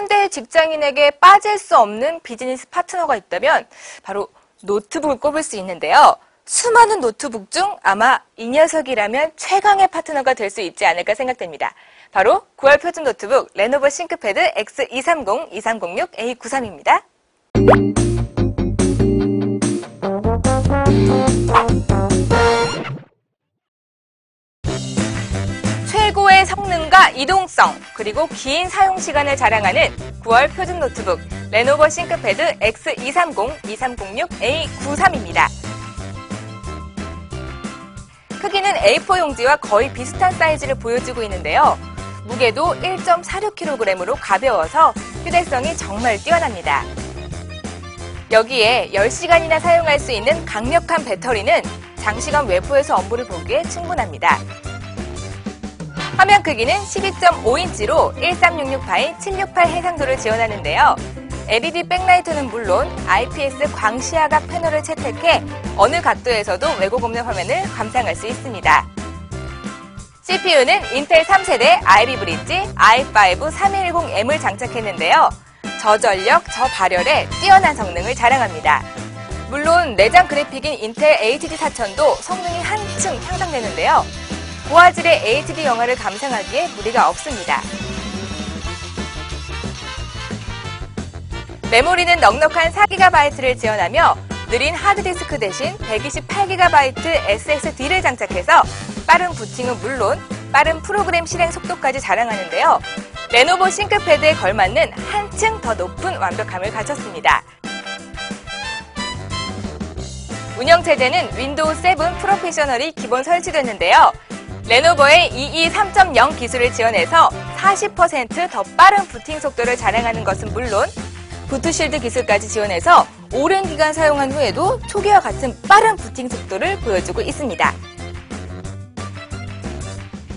현대 직장인에게 빠질 수 없는 비즈니스 파트너가 있다면 바로 노트북을 꼽을 수 있는데요. 수많은 노트북 중 아마 이 녀석이라면 최강의 파트너가 될 수 있지 않을까 생각됩니다. 바로 9월 표준 노트북 레노버 싱크패드 X230, 2306A93입니다. 성능과 이동성, 그리고 긴 사용 시간을 자랑하는 9월 표준 노트북 레노버 싱크패드 X230, 2306A93입니다. 크기는 A4 용지와 거의 비슷한 사이즈를 보여주고 있는데요. 무게도 1.46kg으로 가벼워서 휴대성이 정말 뛰어납니다. 여기에 10시간이나 사용할 수 있는 강력한 배터리는 장시간 외부에서 업무를 보기에 충분합니다. 화면 크기는 12.5인치로 1366x 768 해상도를 지원하는데요. LED 백라이트는 물론 IPS 광시야각 패널을 채택해 어느 각도에서도 왜곡 없는 화면을 감상할 수 있습니다. CPU는 인텔 3세대 IB 브릿지 i5 3110M을 장착했는데요. 저전력, 저발열에 뛰어난 성능을 자랑합니다. 물론 내장 그래픽인 인텔 HD 4000도 성능이 한층 향상되는데요. 고화질의 HD 영화를 감상하기에 무리가 없습니다. 메모리는 넉넉한 4GB를 지원하며 느린 하드디스크 대신 128GB SSD를 장착해서 빠른 부팅은 물론 빠른 프로그램 실행 속도까지 자랑하는데요. 레노버 싱크패드에 걸맞는 한층 더 높은 완벽함을 갖췄습니다. 운영체제는 윈도우 7 프로페셔널이 기본 설치됐는데요. 레노버의 EE 3.0 기술을 지원해서 40%더 빠른 부팅 속도를 자랑하는 것은 물론 부트실드 기술까지 지원해서 오랜 기간 사용한 후에도 초기와 같은 빠른 부팅 속도를 보여주고 있습니다.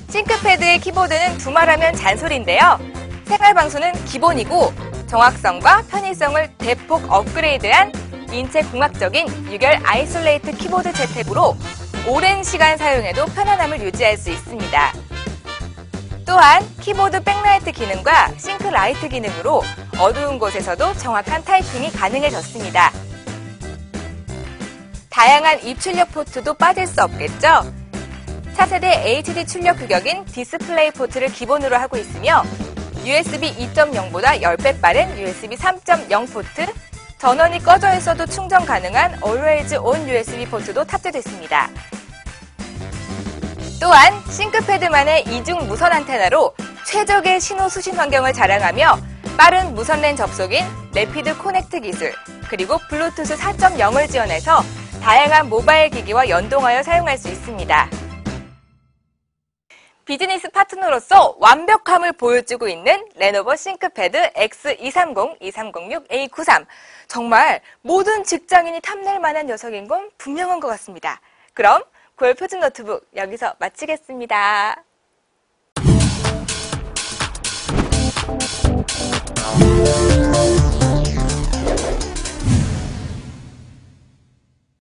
싱크패드의 키보드는 두말하면 잔소리인데요. 생활방수는 기본이고 정확성과 편의성을 대폭 업그레이드한 인체 공학적인 유결 아이솔레이트 키보드 재택으로 오랜 시간 사용해도 편안함을 유지할 수 있습니다. 또한 키보드 백라이트 기능과 싱크 라이트 기능으로 어두운 곳에서도 정확한 타이핑이 가능해졌습니다. 다양한 입출력 포트도 빠질 수 없겠죠? 차세대 HD 출력 규격인 디스플레이 포트를 기본으로 하고 있으며 USB 2.0보다 10배 빠른 USB 3.0 포트, 전원이 꺼져 있어도 충전 가능한 Always On USB 포트도 탑재됐습니다. 또한 싱크패드만의 이중 무선 안테나로 최적의 신호 수신 환경을 자랑하며 빠른 무선랜 접속인 레피드 코넥트 기술, 그리고 블루투스 4.0을 지원해서 다양한 모바일 기기와 연동하여 사용할 수 있습니다. 비즈니스 파트너로서 완벽함을 보여주고 있는 레노버 싱크패드 X230, 2306, A93. 정말 모든 직장인이 탐낼 만한 녀석인 건 분명한 것 같습니다. 그럼 9월 표준 노트북 여기서 마치겠습니다.